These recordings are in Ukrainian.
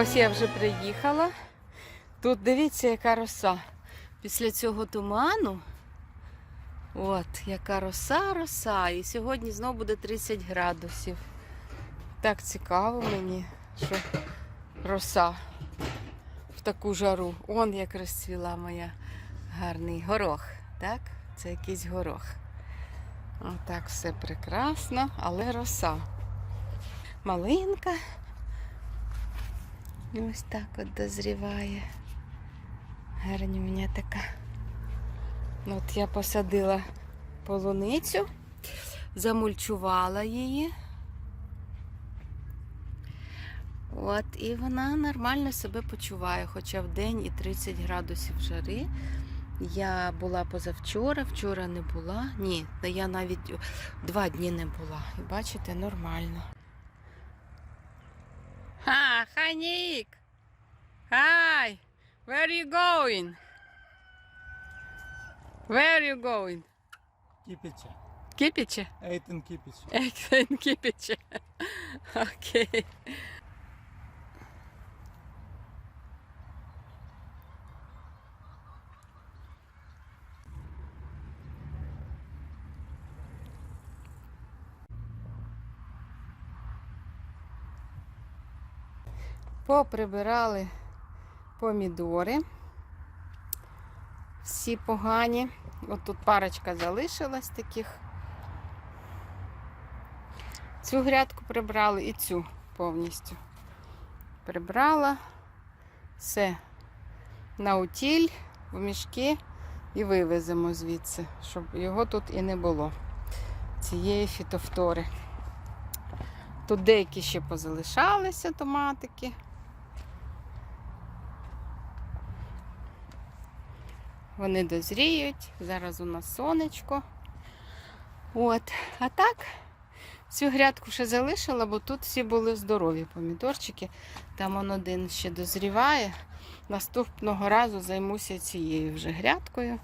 Ось я вже приїхала. Тут дивіться, яка роса. Після цього туману. От, яка роса, роса. І сьогодні знову буде 30 градусів. Так цікаво мені, що роса в таку жару. Он як розцвіла моя гарний горох. Так? Це якийсь горох. Отак все прекрасно, але роса. Малинка. Ось так от дозріває. Гарнюня така. Ну, От я посадила полуницю, замульчувала її. От, і вона нормально себе почуває, хоча в день і 30 градусів жари. Я була позавчора, вчора не була. Ні, я навіть два дні не була. І бачите, нормально. Hi, Nick. Hi. Where are you going? Where are you going? Kipice. Kipice? Eight in Kipice. Eight in Kipice. okay. Поприбирали помідори. Всі погані. От тут парочка залишилась таких. Цю грядку прибрали і цю повністю. Прибрала все на утіль, в мішки і вивеземо звідси, щоб його тут і не було. Цієї фітофтори. Тут деякі ще позалишалися томатики. Вони дозріють. Зараз у нас сонечко. От. А так, цю грядку ще залишила, бо тут всі були здорові помідорчики. Там он один ще дозріває. Наступного разу займуся цією вже грядкою.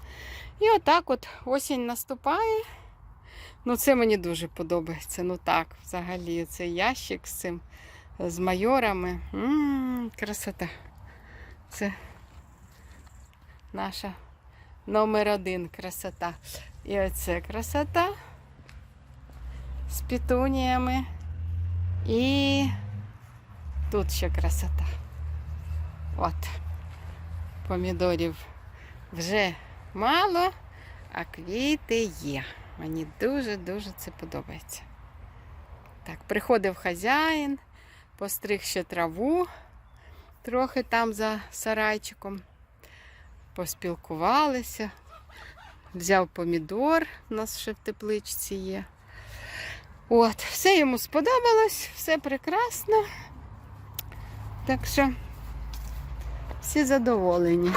І отак от осінь наступає. Ну, це мені дуже подобається. Ну так, взагалі, цей ящик з цим, з майорами. М-м, красота. Це наша номер один красота. І оце красота з пітуніями. І тут ще красота. От. Помідорів вже мало, а квіти є. Мені дуже-дуже це подобається. Так, приходив хазяїн, постриг ще траву трохи там за сарайчиком. Поспілкувалися. Взяв помідор, у нас ще в тепличці є. От, все йому сподобалось, все прекрасно. Так що всі задоволені.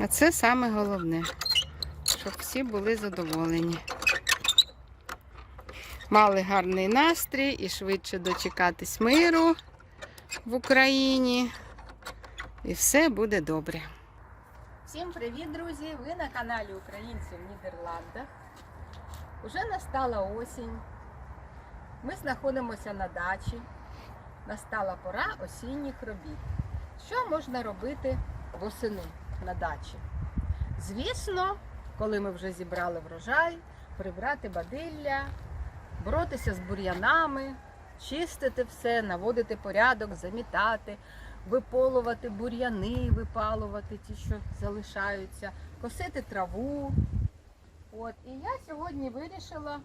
А це саме головне, щоб всі були задоволені. Мали гарний настрій і швидше дочекатись миру в Україні. І все буде добре. Всім привіт, друзі! Ви на каналі Українці в Нідерландах. Уже настала осінь. Ми знаходимося на дачі. Настала пора осінніх робіт. Що можна робити восени на дачі? Звісно, коли ми вже зібрали врожай, прибрати бадилля, боротися з бур'янами, чистити все, наводити порядок, замітати, виполувати бур'яни, випалувати ті, що залишаються, косити траву. От. І я сьогодні вирішила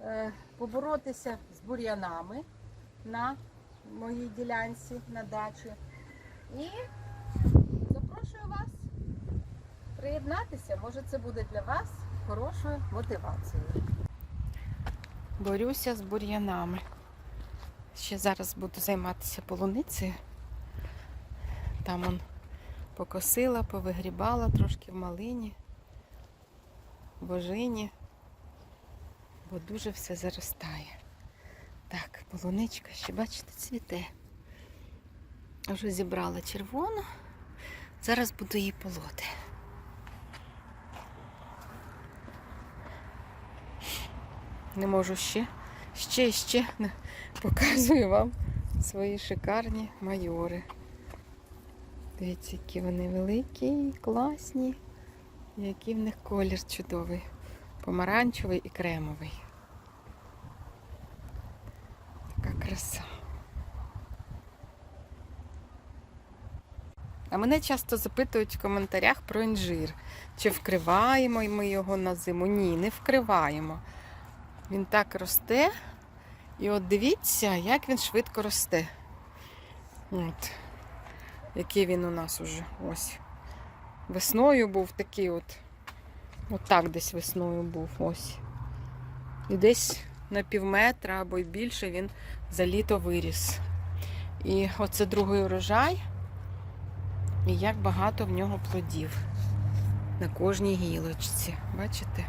е, поборотися з бур'янами на моїй ділянці на дачі. І запрошую вас приєднатися. Може, це буде для вас хорошою мотивацією. Борюся з бур'янами. Ще зараз буду займатися полуницею. Там он покосила, повигрібала трошки в малині, божині, бо дуже все заростає. Так, полуничка ще, бачите, цвіте. Вже зібрала червону. Зараз буду її полоти. Не можу ще, ще, ще показую вам свої шикарні майори. Дивіться, які вони великі, класні. Який в них колір чудовий. Помаранчевий і кремовий. Така краса. А мене часто запитують в коментарях про інжир. Чи вкриваємо ми його на зиму? Ні, не вкриваємо. Він так росте. І от дивіться, як він швидко росте. От. Який він у нас уже ось. Весною був такий от. От так десь весною був ось. І десь на пів метра або й більше він за літо виріс. І оце другий урожай. І як багато в нього плодів на кожній гілочці. Бачите?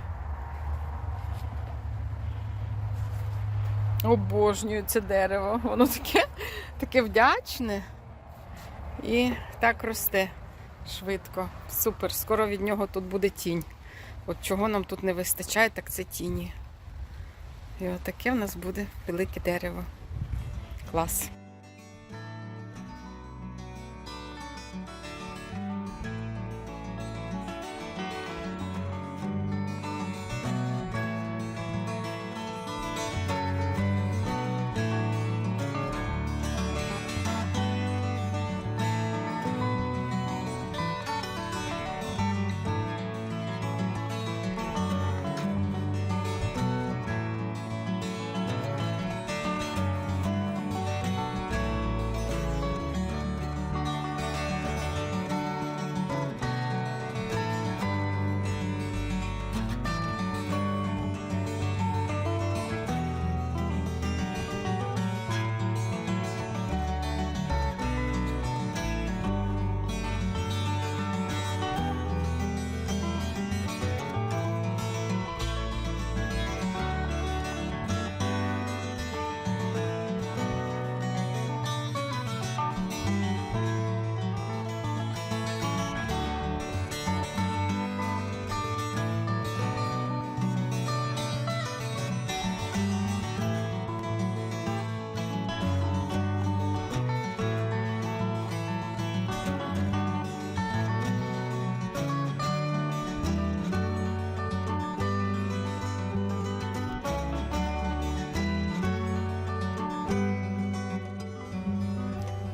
Обожнюю це дерево. Воно таке, таке вдячне і так росте швидко. Супер. Скоро від нього тут буде тінь. От чого нам тут не вистачає, так це тіні. І отаке в нас буде велике дерево. Клас.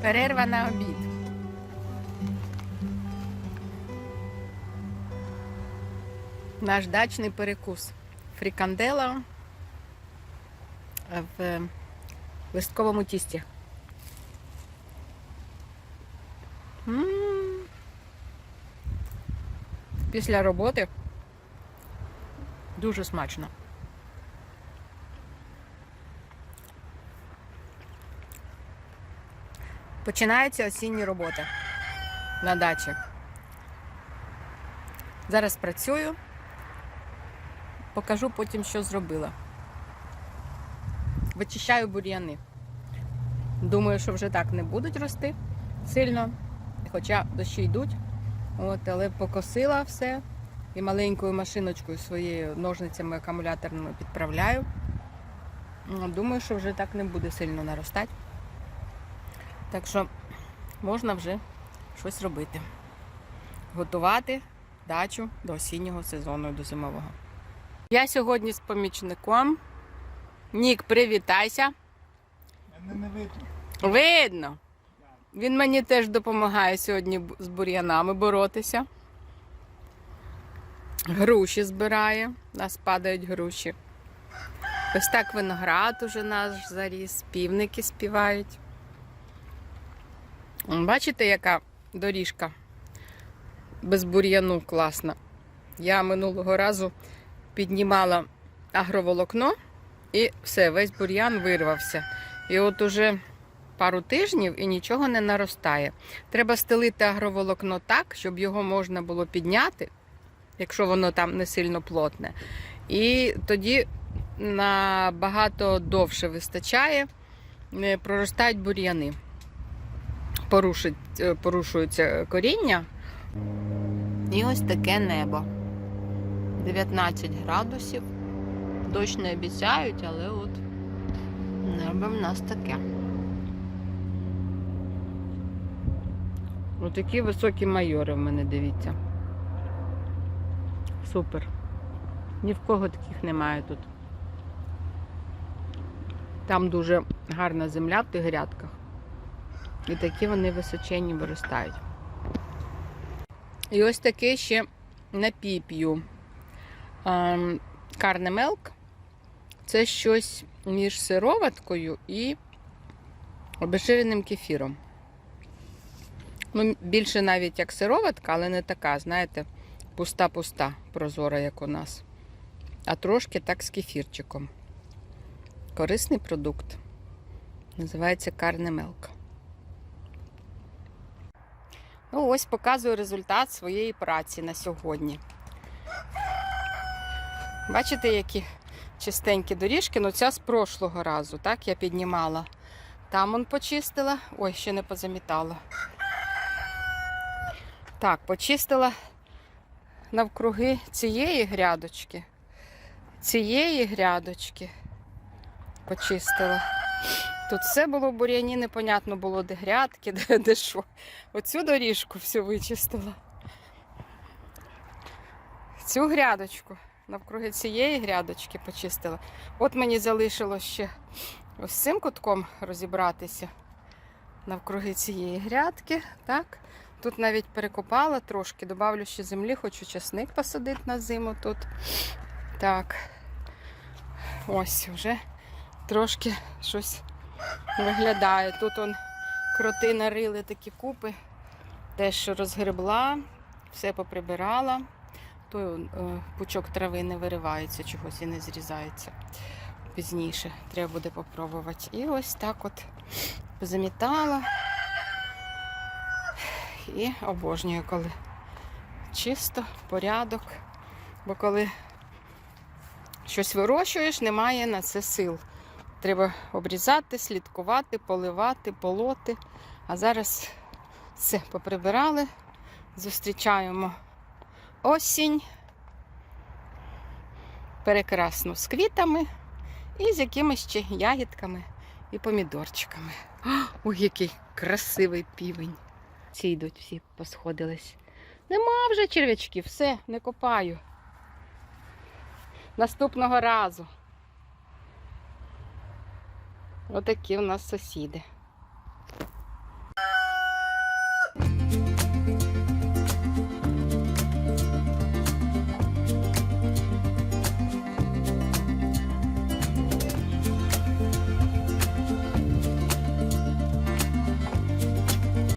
Перерва на обід. Наш дачний перекус. Фрікандела в листковому тісті. Після роботи дуже смачно. Починаються осінні роботи на дачі. Зараз працюю, покажу потім, що зробила. Вичищаю бур'яни. Думаю, що вже так не будуть рости сильно, хоча дощі йдуть. От, але покосила все і маленькою машиночкою своєю ножницями акумуляторними підправляю. Думаю, що вже так не буде сильно наростати. Так що можна вже щось робити. Готувати дачу до осіннього сезону, до зимового. Я сьогодні з помічником. Нік, привітайся. Мене не видно. Видно. Він мені теж допомагає сьогодні з бур'янами боротися. Груші збирає. У нас падають груші. Ось так виноград уже наш заріс, півники співають. Бачите, яка доріжка без бур'яну класна. Я минулого разу піднімала агроволокно і все, весь бур'ян вирвався. І от уже пару тижнів і нічого не наростає. Треба стелити агроволокно так, щоб його можна було підняти, якщо воно там не сильно плотне. І тоді набагато довше вистачає, е, проростають бур'яни. Порушить, е, порушується коріння. І ось таке небо. 19 градусів. Дощ не обіцяють, але от небо в нас таке. Отакі високі майори в мене, дивіться. Супер. Ні в кого таких немає тут. Там дуже гарна земля в тих грядках. І такі вони височенні виростають. І ось таке ще напій п'ю. Ем, Карнемелк. Це щось між сироваткою і обезжиреним кефіром. Ну, більше навіть як сироватка, але не така, знаєте, пуста-пуста, прозора, як у нас. А трошки так з кефірчиком. Корисний продукт. Називається Карнемелк. Ну, ось показую результат своєї праці на сьогодні. Бачите, які чистенькі доріжки? Ну, ця з прошлого разу, так, я піднімала. Там он почистила. Ой, ще не позамітала. Так, почистила навкруги цієї грядочки. Цієї грядочки почистила. Тут все було в бур'яні, непонятно було, де грядки, де, де що. Оцю доріжку всю вичистила. Цю грядочку навкруги цієї грядочки почистила. От мені залишилось ще ось цим кутком розібратися навкруги цієї грядки. Так. Тут навіть перекопала трошки, добавлю ще землі, хочу часник посадити на зиму тут. Так. Ось вже трошки щось виглядає. Тут он кроти нарили такі купи. Теж розгребла, все поприбирала. Той е, пучок трави не виривається, чогось і не зрізається. Пізніше треба буде попробувати. І ось так от замітала. І обожнюю, коли чисто, порядок. Бо коли щось вирощуєш, немає на це сил. Треба обрізати, слідкувати, поливати, полоти. А зараз все поприбирали. Зустрічаємо осінь. Прекрасно з квітами і з якимись ще ягідками і помідорчиками. Ой, який красивий півень. Ці йдуть всі посходились. Нема вже черв'ячків, все, не копаю. Наступного разу. Отакі у нас сусіди.